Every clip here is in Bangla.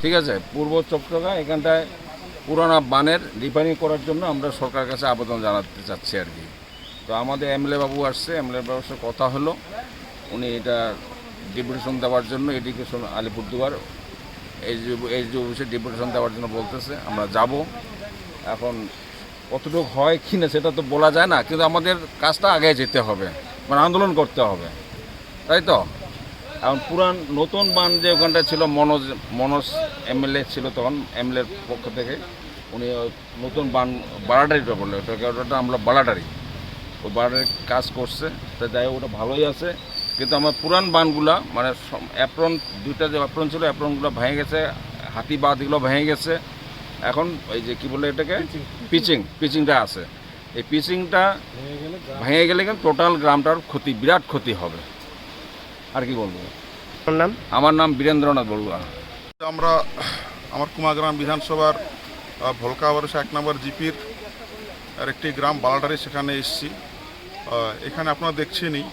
ঠিক আছে, পূর্ব চট্টগ্রাম এখানটায় পুরানা বানের রিপেয়ারিং করার জন্য আমরা সরকারের কাছে আবেদন জানাতে চাচ্ছি আর কি। তো আমাদের এমএলএ বাবু আসছে, এমএলএ বাবুর সাথে কথা হলো। উনি এটা ডেপুটেশন দেওয়ার জন্য এডুকেশন আলিপুরদুয়ার, এই এই যে অফিসে ডেপুটেশন দেওয়ার জন্য বলতেছে, আমরা যাব। এখন কতটুকু হয় কি না সেটা তো বলা যায় না, কিন্তু আমাদের কাজটা আগে যেতে হবে মানে আন্দোলন করতে হবে। তাই তো? এখন পুরান নতুন বান যে ওখানটা ছিল মনোজ মনোজ এমএলএ ছিল তখন এমএলএর পক্ষ থেকে উনি নতুন বান বাড়াটারিটা বলল ওটাকে ওটা আমরা বাড়াটারি ওই বাড়াটারি কাজ করছে তা যাই হোক ওটা ভালোই আছে। কিন্তু আমার পুরান বানগুলা মানে অ্যাপ্রন দুইটা যে অ্যাপ্রন ছিল অ্যাপ্রনগুলো ভেঙে গেছে হাতি বাদ এগুলো ভেঙে গেছে। এখন ওই যে কি বলে এটাকে? পিচিং পিচিংটা আছে। এই পিচিংটা ভেঙে গেলে কিন্তু টোটাল গ্রামটার ক্ষতি বিরাট ক্ষতি হবে। আর কি বলব? আপনার নাম? আমার নাম বীরেন্দ্রনাথ বড়ুয়া। আমরা আমার কুমাগ্রাম বিধানসভার ভলকা বরসা এক নম্বর জিপির আর একটি গ্রাম বালাটারি সেখানে এসেছি। এখানে আপনারা দেখছেনই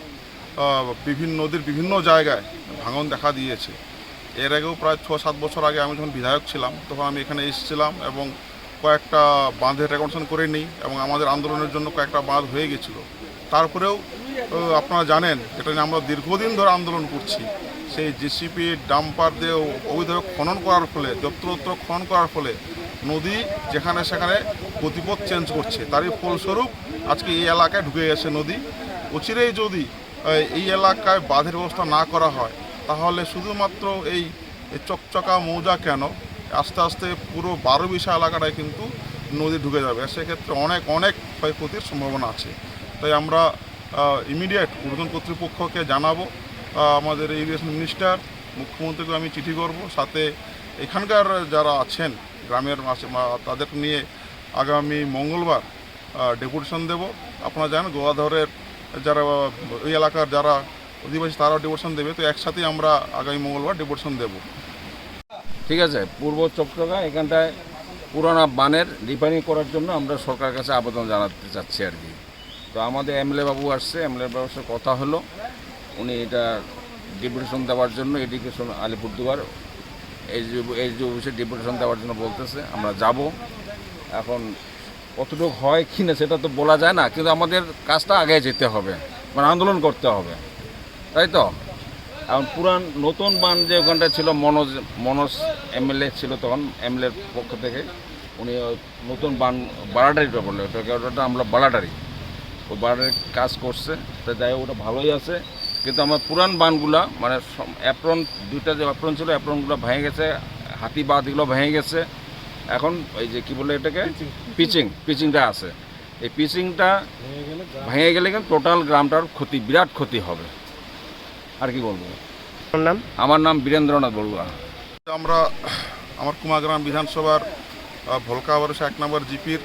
বিভিন্ন নদীর বিভিন্ন জায়গায় ভাঙন দেখা দিয়েছে। এর আগেও প্রায় ছ সাত বছর আগে আমি যখন বিধায়ক ছিলাম তখন আমি এখানে এসেছিলাম এবং কয়েকটা বাঁধের রেকনশন করে নিই এবং আমাদের আন্দোলনের জন্য কয়েকটা বাঁধ হয়ে গেছিল। তারপরেও আপনারা জানেন এটা নিয়ে আমরা দীর্ঘদিন ধরে আন্দোলন করছি, সেই জেসিপি ডাম্পার দিয়ে অবৈধভাবে খনন করার ফলে, যত্রতত্র খনন করার ফলে নদী যেখানে সেখানে গতিপথ চেঞ্জ করছে। তারই ফলস্বরূপ আজকে এই এলাকায় ঢুকে গেছে নদী। অচিরেই যদি এই এলাকায় বাঁধের ব্যবস্থা না করা হয়, তাহলে শুধুমাত্র এই চকচকা মৌজা কেন? আস্তে আস্তে পুরো বারো বিশা এলাকাটায় কিন্তু নদী ঢুকে যাবে। সেক্ষেত্রে অনেক অনেক ক্ষয়ক্ষতির সম্ভাবনা আছে। তাই আমরা ইমিডিয়েট ঊর্ধ্বতন কর্তৃপক্ষকে জানাব। আমাদের ইরিগেশন মিনিস্টার মুখ্যমন্ত্রীকে আমি চিঠি করব। সাথে এখানকার যারা আছেন, গ্রামের তাদের নিয়ে আগামী মঙ্গলবার ডেপুটেশন দেব। আপনারা জানেন গোয়াধরের যারা, ওই এলাকার যারা অধিবাসী, তারাও ডেপুটেশন দেবে। তো একসাথেই আমরা আগামী মঙ্গলবার ডেপুটেশন দেবো। ঠিক আছে, পূর্ব চট্টগ্রাম এখানটায় পুরানা বানের রিপেয়ারিং করার জন্য আমরা সরকারের কাছে আবেদন জানাতে চাচ্ছি আর কি। তো আমাদের এমএলএ বাবু আসছে, এমএলএ বাবুর সাথে কথা হলো। উনি এটা ডেপুটেশন দেওয়ার জন্য এডুকেশন আলিপুরদুয়ার এই যে এই যে অফিসে ডেপুটেশন দেওয়ার জন্য বলতেছে, আমরা যাব। এখন কতটুকু হয় কি না সেটা তো বলা যায় না, কিন্তু আমাদের কাজটা আগে যেতে হবে মানে আন্দোলন করতে হবে। তাই তো? এখন পুরান নতুন বান যে ওখানটা ছিল, মনোজ মনোজ এমএলএ ছিল তখন, এমএলএর পক্ষ থেকে উনি নতুন বান বাড়াটারিটা বলল ওটাকে ওটা আমরা বাড়াটারি ওই বাড়াটারি কাজ করছে তা যাই হোক ওটা ভালোই আছে। কিন্তু আমার পুরান বানগুলা মানে অ্যাপ্রন দুইটা যে অ্যাপ্রন ছিল অ্যাপ্রনগুলো ভেঙে গেছে হাতি বাদ এগুলো ভেঙে গেছে। এখন এই যে কি বলে এটাকে? পিচিং পিচিংটা আছে। এই পিচিংটা ভেঙে গেলে কিন্তু টোটাল গ্রামটার ক্ষতি বিরাট ক্ষতি হবে। আর কি বলব? নাম? আমার নাম বীরেন্দ্রনাথ বড়ুয়া। আমরা আমার কুমাগ্রাম বিধানসভার ভলকা বরসা এক নম্বর জিপির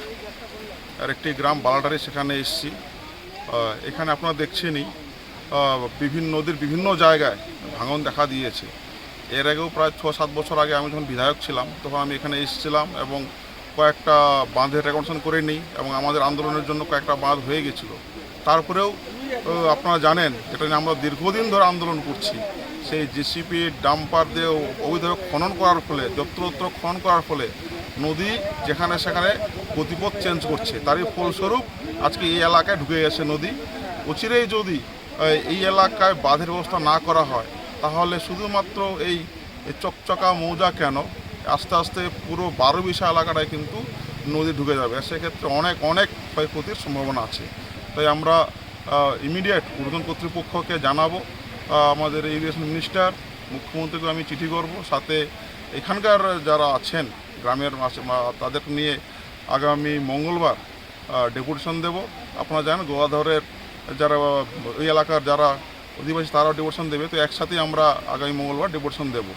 আর একটি গ্রাম বালাটারি সেখানে এসেছি। এখানে আপনারা দেখছেনই বিভিন্ন নদীর বিভিন্ন জায়গায় ভাঙন দেখা দিয়েছে। এর আগেও প্রায় ছ সাত বছর আগে আমি যখন বিধায়ক ছিলাম, তখন আমি এখানে এসেছিলাম এবং কয়েকটা বাঁধের রেকনশন করে নিই এবং আমাদের আন্দোলনের জন্য কয়েকটা বাঁধ হয়ে গেছিল। তারপরেও আপনারা জানেন এটা নিয়ে আমরা দীর্ঘদিন ধরে আন্দোলন করছি, সেই জেসিপি ডাম্পার দিয়ে অবৈধভাবে খনন করার ফলে, যত্রতত্র খনন করার ফলে নদী যেখানে সেখানে গতিপথ চেঞ্জ করছে। তারই ফলস্বরূপ আজকে এই এলাকায় ঢুকে গেছে নদী। অচিরেই যদি এই এলাকায় বাঁধের ব্যবস্থা না করা হয়, তাহলে শুধুমাত্র এই চকচকা মৌজা কেন? আস্তে আস্তে পুরো বারো বিশা এলাকাটায় কিন্তু নদী ঢুকে যাবে। সেক্ষেত্রে অনেক অনেক ক্ষয়ক্ষতির সম্ভাবনা আছে। তাই আমরা ইমিডিয়েট ঊর্ধ্বতন কর্তৃপক্ষকে জানাব। আমাদের ইরিগেশন মিনিস্টার, মুখ্যমন্ত্রীকে আমি চিঠি করব। সাথে এখানকার যারা আছেন গ্রামের তাদের নিয়ে আগামী মঙ্গলবার ডেপুটেশন দেব। আপনারা জানেন গোয়াধরের যারা, ওই এলাকার যারা অধিবাসী তারাও ডেপুটেশন দেবে। তো একসাথেই আমরা আগামী মঙ্গলবার ডেপুটেশন দেবো।